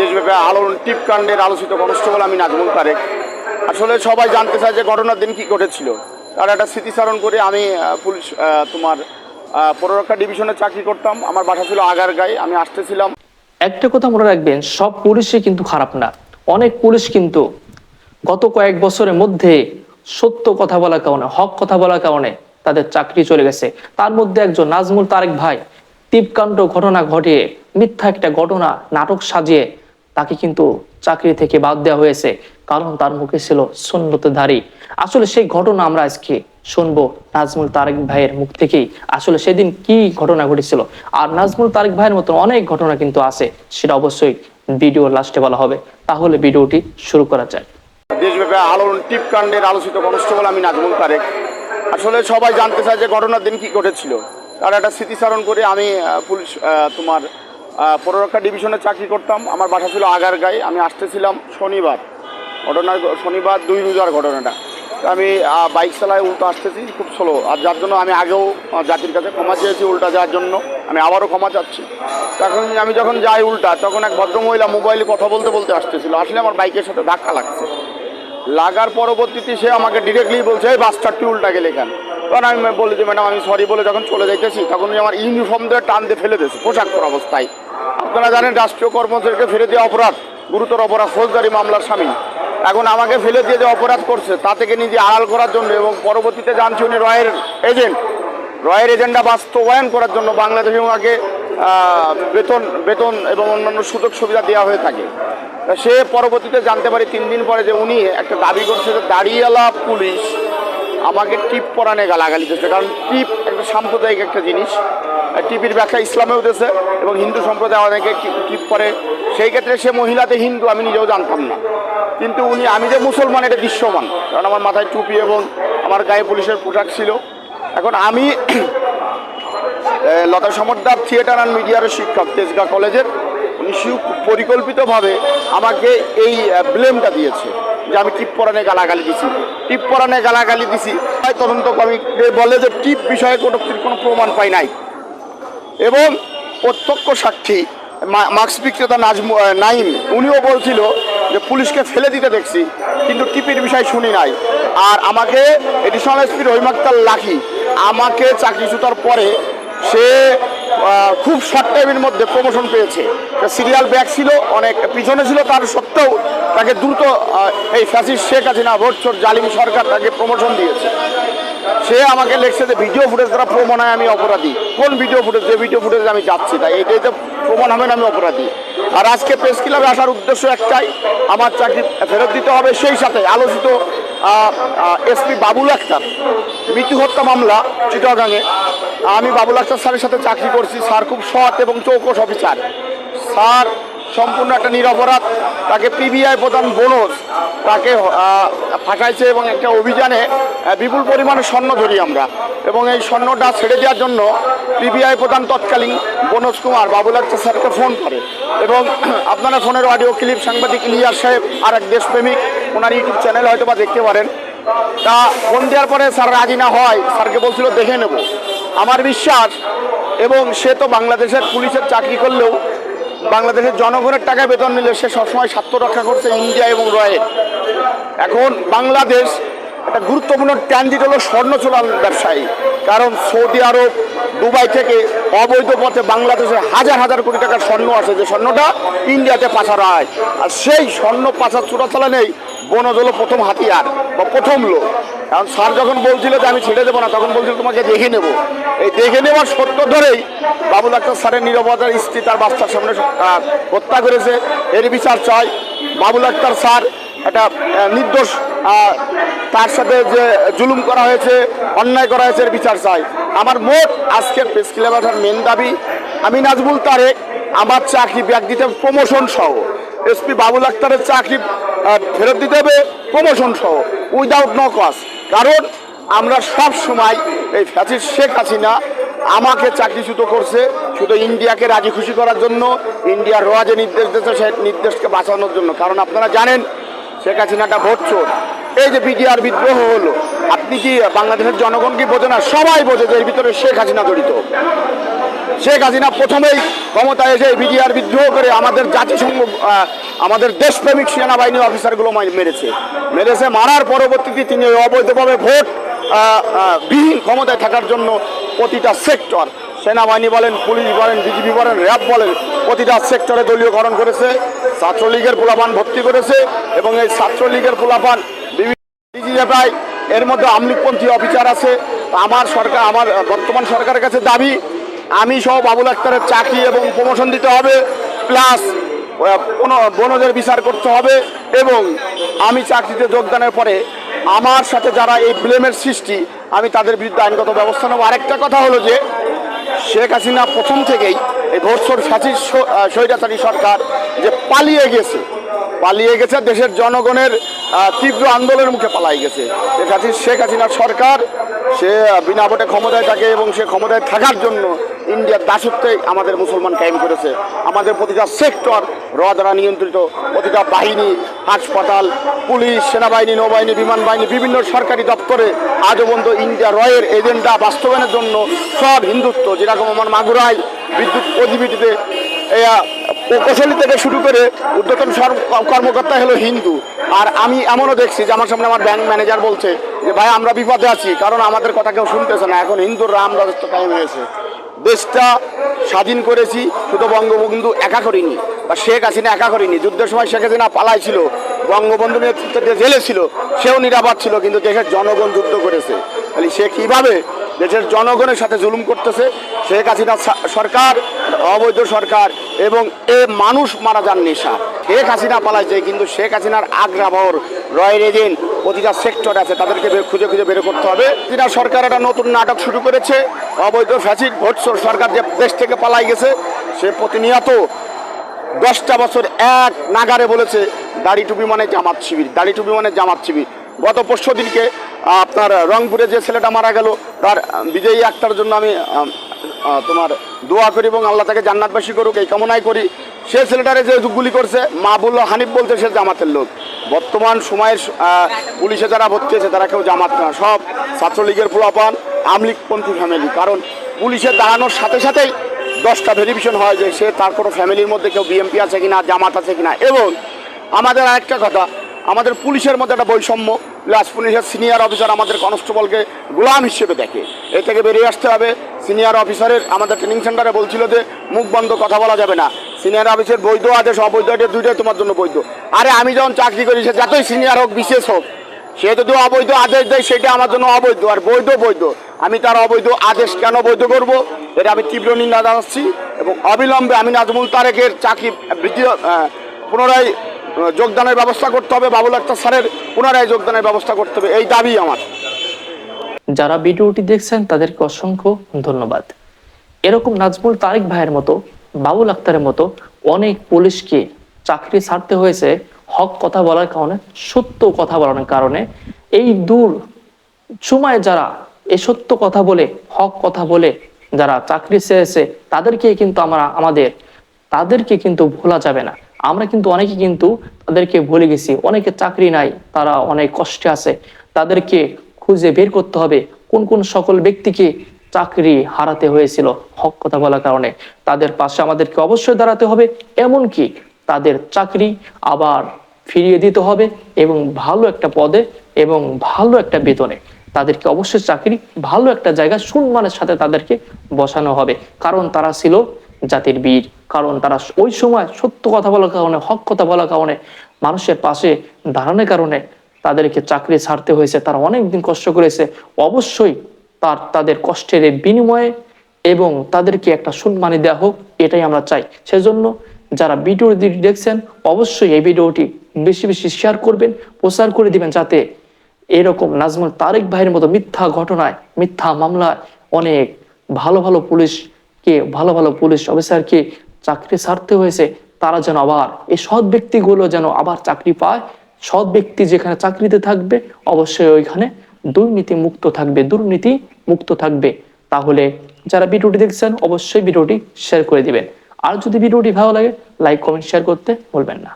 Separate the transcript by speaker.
Speaker 1: দেশব্যাপী আলোড়ন, টিপকাণ্ডের আলোচিত কনস্টেবল আমি নাজমুল তারেক। আসলে সবাই জানতে চায় যে ঘটনার দিন কি ঘটেছিল। তার একটা স্মৃতিচারণ করে আমি পুলিশ তোমার পৌররক্ষা ডিভিশনে চাকরি করতাম। আমার বাসা ছিল আগারগাঁয় আমি আসতেছিলাম।
Speaker 2: একটা কথা মনে রাখবেন, সব পুলিশই কিন্তু খারাপ না। অনেক পুলিশ কিন্তু গত কয়েক বছরের মধ্যে সত্য কথা বলার কারণে, হক কথা বলার কারণে তাদের চাকরি চলে গেছে। তার মধ্যে একজন নাজমুল তারেক ভাই তীপকাণ্ড ঘটনা ঘটিয়ে মিথ্যা একটা ঘটনা, নাটক সাজিয়ে তাকে কিন্তু চাকরি থেকে বাদ দেওয়া হয়েছে, কারণ তার মুখে ছিল সুন্নতধারী। আসলে সেই ঘটনা আমরা আজকে শুনব নাজমুল তারেক ভাইয়ের মুখ থেকেই। আসলে সেদিন কি ঘটনা ঘটেছিল? আর নাজমুল তারেক ভাইয়ের মতো অনেক ঘটনা কিন্তু আছে, সেটা অবশ্যই ভিডিও লাস্টে বলা হবে। তাহলে ভিডিওটি শুরু করা যায়
Speaker 1: দেশব্যাপী আলোড়ন টিপকাণ্ডের আলোচিত কনস্টেবল আমি নাজমুল তারেক। আসলে সবাই জানতে চায় যে ঘটনার দিন কি ঘটেছিল। তার একটা স্মৃতিচারণ করে আমি পুলিশ তোমার পৌররক্ষা ডিভিশনে চাকরি করতাম। আমার বাসা ছিল আগারগাঁয় আমি আসতেছিলাম শনিবার। ঘটনার শনিবার দুই রোজার ঘটনাটা। আমি বাইক চালায় উল্টো আসতেছি, খুব স্লো আর যার জন্য আমি আগেও জাতির কাছে ক্ষমা চেয়েছি উল্টা যাওয়ার জন্য। আমি আবারও ক্ষমা চাচ্ছি। তখন আমি যখন যাই উল্টা, তখন এক ভদ্রমহিলা মোবাইলে কথা বলতে বলতে আসতেছিল। আসলে আমার বাইকের সাথে ধাক্কা লাগছে। লাগার পরবর্তীতে সে আমাকে ডিরেক্টলি বলছে, এই বাসটা তুই উল্টা গেলে কেন? তখন আমি বলি যে, ম্যাডাম, আমি সরি বলে যখন চলে যাইতেছি তখন আমার ইউনিফর্ম দিয়ে টান দিয়ে ফেলে দিয়েছে, পোশাক পরা অবস্থায়। আপনারা জানেন, রাষ্ট্রীয় কর্মচারীকে ফেলে দেওয়া অপরাধ, গুরুতর অপরাধ, ফৌজদারি মামলার স্বামী। এখন আমাকে ফেলে দিয়ে যে অপরাধ করছে, তা থেকে নিজে আড়াল করার জন্য এবং পরবর্তীতে জানছি উনি রয়ের এজেন্ট। রয়ের এজেন্ডা বাস্তবায়ন করার জন্য বাংলাদেশে ওনাকে বেতন বেতন এবং অন্যান্য সুযোগ সুবিধা দেওয়া হয়ে থাকে। সে পরবর্তীতে জানতে পারি তিন দিন পরে যে উনি একটা দাবি করছে যে দাঁড়িয়ালা পুলিশ আমাকে টিপ পরানে গালাগালি দিচ্ছে। কারণ টিপ একটা সাম্প্রদায়িক একটা জিনিস। টিপির ব্যাখ্যা ইসলামেও দিয়েছে এবং হিন্দু সম্প্রদায় অনেকে টিপ পরে। সেই ক্ষেত্রে সে মহিলাতে হিন্দু, আমি নিজেও জানতাম না। কিন্তু উনি আমি যে মুসলমান, এটা দৃশ্যমান। কারণ আমার মাথায় টুপি এবং আমার গায়ে পুলিশের পোশাক ছিল। এখন আমি লতা সমর্দার থিয়েটার অ্যান্ড মিডিয়ার শিক্ষক তেজগাঁ কলেজের। উনি পরিকল্পিতভাবে আমাকে এই ব্লেমটা দিয়েছে। যে আমি টিপ পরানে গালাগালি দিছি। টিপ পরানে গালাগালি দিছি। তাই তদন্ত কমিটি বলে যে টিপ বিষয়ে কোনো কোনো প্রমাণ পাই নাই। এবং প্রত্যক্ষ সাক্ষী মাস্ক বিক্রেতা নাজম নাইম, উনিও বলছিল যে পুলিশকে ফেলে দিতে দেখছি, কিন্তু টিপির বিষয় শুনি নাই। আর আমাকে এডিশনাল এসপি রহিম আক্তার লাখি আমাকে চাকরিচ্যুতার পরে সে খুব শর্ট টাইমের মধ্যে প্রমোশন পেয়েছে। সিরিয়াল ব্যাগ ছিল, অনেক পিছনে ছিল, তার সত্ত্বেও তাকে দ্রুত এই ফ্যাসিস শেখ আছে হাসিনা ভোটচোর জালিম সরকার তাকে প্রমোশন দিয়েছে। সে আমাকে লিখছে যে ভিডিও ফুটেজ দ্বারা প্রমাণ হয় আমি অপরাধী। কোন ভিডিও ফুটেজ যে ভিডিও ফুটেজ আমি যাচ্ছি, তাই এটাই তো প্রমাণ হবে না, আমি অপরাধী। আর আজকে প্রেস ক্লাবে আসার উদ্দেশ্য একটাই, আমার চাকরি ফেরত দিতে হবে। সেই সাথে আলোচিত এসপি বাবুল আক্তার মৃত্যু হত্যা মামলা চিটাগাঙে। আমি বাবুল আক্তার স্যারের সাথে চাকরি করছি। স্যার খুব সৎ এবং চৌকস অফিসার। স্যার সম্পূর্ণ একটা নিরপরাধ, তাকে পিবিআই প্রধান বোনস, তাকে ফাঁসাইছে এবং একটা অভিযানে বিপুল পরিমাণে স্বর্ণ ধরি আমরা। এবং এই স্বর্ণটা ছেড়ে দেওয়ার জন্য পিবিআই প্রধান তৎকালীন বনোজ কুমার বাবুল আক্তার স্যারকে ফোন করে। এবং আপনারা ফোনের অডিও ক্লিপ সাংবাদিক ইলিয়াস সাহেব আর এক দেশপ্রেমিক, ওনার ইউটিউব চ্যানেলে হয়তো বা দেখতে পারেন। তা ফোন দেওয়ার পরে স্যার রাজি না হয়, স্যারকে বলছিল দেখে নেব। আমার বিশ্বাস, এবং সে তো বাংলাদেশের পুলিশের চাকরি করলেও বাংলাদেশের জনগণের টাকা বেতন নিলে সে সবসময় স্বার্থ রক্ষা করছে ইন্ডিয়া এবং রয়ের এখন বাংলাদেশ একটা গুরুত্বপূর্ণ ট্যান্ডিট হলো স্বর্ণ চোরান ব্যবসায়ী। কারণ সৌদি আরব, দুবাই থেকে অবৈধ পথে বাংলাদেশের হাজার হাজার কোটি টাকার স্বর্ণ আসে যে স্বর্ণটা ইন্ডিয়াতে পাচার হয়। আর সেই স্বর্ণ পাচার চোরাচালানেই বনজ হলো প্রথম হাতিয়ার বা প্রথম লোক। কারণ স্যার যখন বলছিল যে আমি ছেড়ে দেবো না, তখন বলছিল তোমাকে দেখে নেব। এই দেখে নেওয়ার সত্য ধরেই বাবুল আক্তার স্যারের নিরবতার স্ত্রী তার বাচ্চার সামনে হত্যা করেছে। এর বিচার চাই। বাবুল আক্তার স্যার একটা নির্দোষ তার সাথে যে জুলুম করা হয়েছে, অন্যায় করা হয়েছে, এর বিচার চাই। আমার মোট আজকের প্রেস ক্লাব আসার মেন দাবি, আমি নাজমুল তারেক, আমার চাকরি ব্যাগ দিতে প্রমোশন সহ। এসপি বাবুল আক্তারের চাকরি ফেরত দিতে হবে প্রমোশন সহ। উইদাউট নো কস্ট কারণ আমরা সব সময় এই ফ্যাসিস শেখ হাসিনা আমাকে চাকরিচ্যুত করছে শুধু ইন্ডিয়াকে রাজি খুশি করার জন্য, ইন্ডিয়ার রাজে যে নির্দেশ দিয়েছে সেই নির্দেশকে বাঁচানোর জন্য। কারণ আপনারা জানেন, শেখ হাসিনাটা ভোট চোর। এই যে বিডিআর বিদ্রোহ হলো, আপনি কি বাংলাদেশের জনগণ কি বোঝে না? সবাই বোঝে যে এর ভিতরে শেখ হাসিনা জড়িত। শেখ হাসিনা প্রথমেই ক্ষমতায় এসে বিডিআর বিদ্রোহ করে আমাদের জাতিসংঘ আমাদের দেশপ্রেমিক সেনাবাহিনী অফিসারগুলো মেরেছে। মেরেছে মারার পরবর্তীতে তিনি অবৈধভাবে ভোট বিহীন ক্ষমতায় থাকার জন্য প্রতিটা সেক্টর, সেনাবাহিনী বলেন, পুলিশ বলেন, বিজিবি বলেন, র্যাব বলেন, প্রতিটা সেক্টরে দলীয়করণ করেছে, ছাত্রলীগের পোলাপান ভর্তি করেছে এবং এই ছাত্রলীগের পোলাপান বিভিন্ন ডিজিএফআই এর মধ্যে আমলিকপন্থী অফিসার আছে। আমার সরকার, আমার বর্তমান সরকারের কাছে দাবি আমি সহ বাবুল আক্তারের চাকরি এবং প্রমোশন দিতে হবে প্লাস বনজের বিচার করতে হবে এবং আমি চাকরিতে যোগদানের পরে আমার সাথে যারা এই ব্লেমের সৃষ্টি, আমি তাদের বিরুদ্ধে আইনগত ব্যবস্থা নেব। আরেকটা কথা হলো যে, শেখ হাসিনা প্রথম থেকেই এই ভোটসর ফাঁসির স- স্বৈরাচারী সরকার যে পালিয়ে গেছে পালিয়ে গেছে দেশের জনগণের তীব্র আন্দোলনের মুখে পালাই গেছে। শেখ হাসিনা হাসিনার সরকার, সে বিনা ভোটে ক্ষমতায় থাকে এবং সে ক্ষমতায় থাকার জন্য ইন্ডিয়ার দাসত্বে আমাদের মুসলমান কায়েম করেছে। আমাদের প্রতিটা সেক্টর র দ্বারা নিয়ন্ত্রিত, প্রতিটা বাহিনী, হাসপাতাল, পুলিশ, সেনাবাহিনী, নৌবাহিনী বিমান বাহিনী বিভিন্ন সরকারি দপ্তরে আজও পর্যন্ত ইন্ডিয়া রয়ের এজেন্ডা বাস্তবায়নের জন্য সব হিন্দুত্ব, যেরকম আমার মাগুরায় বিদ্যুৎ প্রতিবিটিতে প্রকৌশলী থেকে শুরু করে ঊর্ধ্বতন কর্মকর্তা হলো হিন্দু। আর আমি এমনও দেখছি যে আমার সামনে আমার ব্যাংক ম্যানেজার বলছে যে, ভাই, আমরা বিপদে আছি, কারণ আমাদের কথা কেউ শুনতেছে না। এখন হিন্দুর রাম রাজত্ব কায়েম হয়েছে। দেশটা স্বাধীন করেছি শুধু বঙ্গবন্ধু একা করিনি, বা শেখ হাসিনা একা করিনি। যুদ্ধের সময় শেখ হাসিনা পালাই ছিল বঙ্গবন্ধু নেতৃত্বে জেলে ছিল, সেও নিরাপদ ছিল, কিন্তু দেশের জনগণ যুদ্ধ করেছে। তাহলে সে কীভাবে দেশের জনগণের সাথে জুলুম করতেছে শেখ হাসিনা সরকার, অবৈধ সরকার এবং এ মানুষ মারা যান নেশা। শেখ হাসিনা পালাইছে, কিন্তু শেখ হাসিনার আগ্রা বহর রয়্যাল এজেন্ট প্রতিটা সেক্টর আছে, তাদেরকে খুঁজে খুঁজে বের করতে হবে। চীনা সরকার একটা নতুন নাটক শুরু করেছে, অবৈধ ফ্যাসিড ভোটসোর সরকার যে দেশ থেকে পালাই গেছে, সে প্রতিনিয়ত দশটা বছর এক নাগারে বলেছে, দাড়ি টুপি মানে জামাত শিবির, দাড়ি টুপি মানে জামাত শিবির। গত পরশু দিনকে আপনার রংপুরে যে ছেলেটা মারা গেল, তার বিজয়ী একটার জন্য আমি তোমার দোয়া করি এবং আল্লাহ তাকে জান্নাতবাসী করুক, এই কামনাই করি। সে ছেলেটারে যে গুলি করছে মা বলল হানিফ বলছে সে জামাতের লোক। বর্তমান সময়ের পুলিশে যারা ভর্তি হয়েছে, তারা কেউ জামাত না। সব ছাত্রলীগের পোলাপান, আমলিকপন্থী ফ্যামিলি কারণ পুলিশে দাঁড়ানোর সাথে সাথেই দশটা ভেরিফিকেশন হয় যে সে তার কোনো ফ্যামিলির মধ্যে কেউ বিএমপি আছে কিনা, জামাত আছে কিনা। এবং আমাদের আরেকটা কথা, আমাদের পুলিশের মধ্যে একটা বৈষম্য। প্লাস পুলিশের সিনিয়র অফিসার আমাদের কনস্টেবলকে গোলাম হিসেবে দেখে। এ থেকে বেরিয়ে আসতে হবে। সিনিয়র অফিসারের আমাদের ট্রেনিং সেন্টারে বলছিল যে, মুখ বন্ধ কথা বলা যাবে না। সিনিয়র অফিসের বৈধ আদেশ, অবৈধ আদেশ দুইটাই তোমার জন্য বৈধ। আরে আমি যখন চাকরি করি, সে যতই সিনিয়র হোক, বিশেষ হোক, সে যদি অবৈধ আদেশ দেয়, সেটা আমার জন্য অবৈধ। আর বৈধ বৈধ। আমি তার অবৈধ আদেশ কেন বৈধ করব? এটা আমি তীব্র নিন্দা জানাচ্ছি এবং অবিলম্বে আমি নাজমুল তারেকের চাকরি বৃদ্ধি পুনরায় যোগদানের ব্যবস্থা করতে হবে। বাবুল আক্তার স্যারের পুনরায় যোগদানের ব্যবস্থা করতে হবে। এই দাবি আমার।
Speaker 2: যারা ভিডিওটি দেখছেন, তাদেরকে অসংখ্য ধন্যবাদ। এরকম নাজমুল তারেক ভাইয়ের মতো, বাবুল আক্তারের মতো অনেক পুলিশকে চাকরি ছাড়তে হয়েছে, হক কথা বলার কারণে, সত্য কথা বলার কারণে। এই দূর সময় যারা এ সত্য কথা বলে, হক কথা বলে যারা চাকরি চেয়েছে তাদেরকে কিন্তু আমরা, আমাদের, তাদেরকে কিন্তু ভোলা যাবে না। আমরা কিন্তু অনেকে কিন্তু তাদেরকে ভুলে গেছি। অনেকে চাকরি নাই, তারা অনেক কষ্টে আছে। তাদেরকে খুঁজে বের করতে হবে কোন কোন সকল ব্যক্তিকে চাকরি হারাতে হয়েছিল হক কথা বলার কারণে। তাদের পাশে আমাদেরকে অবশ্যই দাঁড়াতে হবে, এমনকি তাদের চাকরি আবার ফিরিয়ে দিতে হবে এবং ভালো একটা পদে এবং ভালো একটা বেতনে। তাদেরকে অবশ্যই চাকরি ভালো একটা জায়গায় সম্মানের সাথে তাদেরকে বসানো হবে। কারণ তারা ছিল জাতির বীর। কারণ তারা ওই সময় সত্য কথা বলার কারণে, হক কথা বলার কারণে মানুষের পাশে দাঁড়ানোর কারণে তাদেরকে চাকরি ছাড়তে হয়েছে। তারা অনেক দিন কষ্ট করেছে। অবশ্যই তার, তাদের কষ্টের বিনিময়ে এবং তাদেরকে একটা সম্মানী দেওয়া হোক, এটাই আমরা চাই। সেজন্য যারা ভিডিওটি দেখছেন, অবশ্যই এই ভিডিওটি বেশি বেশি শেয়ার করবেন, প্রচার করে দিবেন যাতে এরকম নাজমুল তারেক ভাইয়ের মতো মিথ্যা ঘটনায়, মিথ্যা মামলায় অনেক ভালো ভালো পুলিশকে ভালো ভালো পুলিশ অফিসারকে চাকরি ছাড়তে হয়েছে, তারা যেন আবার এই সৎ ব্যক্তিগুলো যেন আবার চাকরি পায়। সৎ ব্যক্তি যেখানে চাকরিতে থাকবে, অবশ্যই ওইখানে দুর্নীতি মুক্ত থাকবে, দুর্নীতি মুক্ত থাকবে। তাহলে যারা ভিডিওটি দেখছেন, অবশ্যই ভিডিওটি শেয়ার করে দিবেন। আর যদি ভিডিওটি ভালো লাগে লাইক কমেন্ট শেয়ার করতে ভুলবেন না।